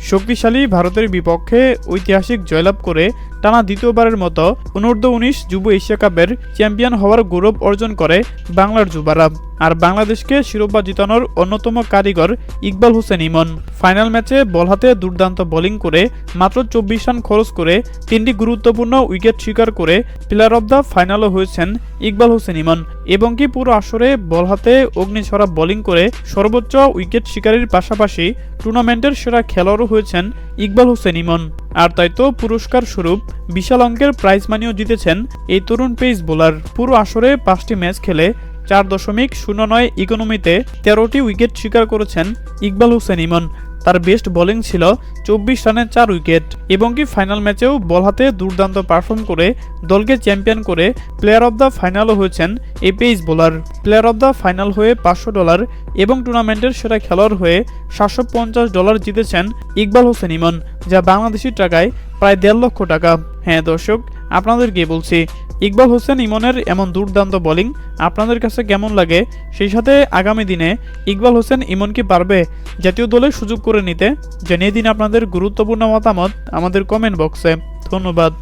শক্তিশালী ভারতের বিপক্ষে ঐতিহাসিক জয়লাভ করে টানা দ্বিতীয়বারের মতো অনূর্ধ্ব উনিশ যুব এশিয়া কাপের চ্যাম্পিয়ন হওয়ার গৌরব অর্জন করে বাংলার যুবারা। আর বাংলাদেশকে শিরোপা জিতানোর অন্যতম কারিগর ইকবাল হোসেন ইমন। ফাইনাল ম্যাচে বল হাতে দুর্দান্ত বোলিং করে মাত্র চব্বিশ রান খরচ করে তিনটি গুরুত্বপূর্ণ উইকেট শিকার করে প্লেয়ার অব দ্য ফাইনালও হয়েছেন ইকবাল হোসেন ইমন। এবং কি পুরো আসরে বল হাতে অগ্নিছড়া বোলিং করে সর্বোচ্চ উইকেট শিকারীর পাশাপাশি টুর্নামেন্টের সেরা খেলোয়াড়ও হয়েছেন ইকবাল হোসেন ইমন। আর তাই তো পুরস্কার স্বরূপ বিশাল অঙ্কের প্রাইজ মানিও জিতেছেন এই তরুণ পেস বোলার পুরো আসরে পাঁচটি ম্যাচ খেলে চার দশমিক শূন্য নয় ইকোনমিতে তেরোটি উইকেট শিকার করেছেন ইকবাল হোসেন ইমন। তার বেস্ট বোলিং ছিল চব্বিশ রানে চার উইকেট এবং কি ফাইনাল ম্যাচেও বল হাতে দুর্দান্ত পারফর্ম করে দলকে চ্যাম্পিয়ন করে প্লেয়ার অব দ্য ফাইনালও হয়েছেন এই pace bowler player of the final হয়ে পাঁচশো ডলার এবং টুর্নামেন্টের সেরা খেলোয়াড় হয়ে সাতশো পঞ্চাশ ডলার জিতেছেন ইকবাল হোসেন ইমন, যা বাংলাদেশি টাকায় প্রায় দেড় লক্ষ টাকা। হ্যাঁ দর্শক, আপনাদেরকে বলছি ইকবাল হোসেন ইমনের এমন দুর্দান্ত বোলিং আপনাদের কাছে কেমন লাগে? সেই সাথে আগামী দিনে ইকবাল হোসেন ইমন কি পারবে জাতীয় দলে সুযোগ করে নিতে? জানিয়ে দিন আপনাদের গুরুত্বপূর্ণ মতামত আমাদের কমেন্ট বক্সে ধন্যবাদ।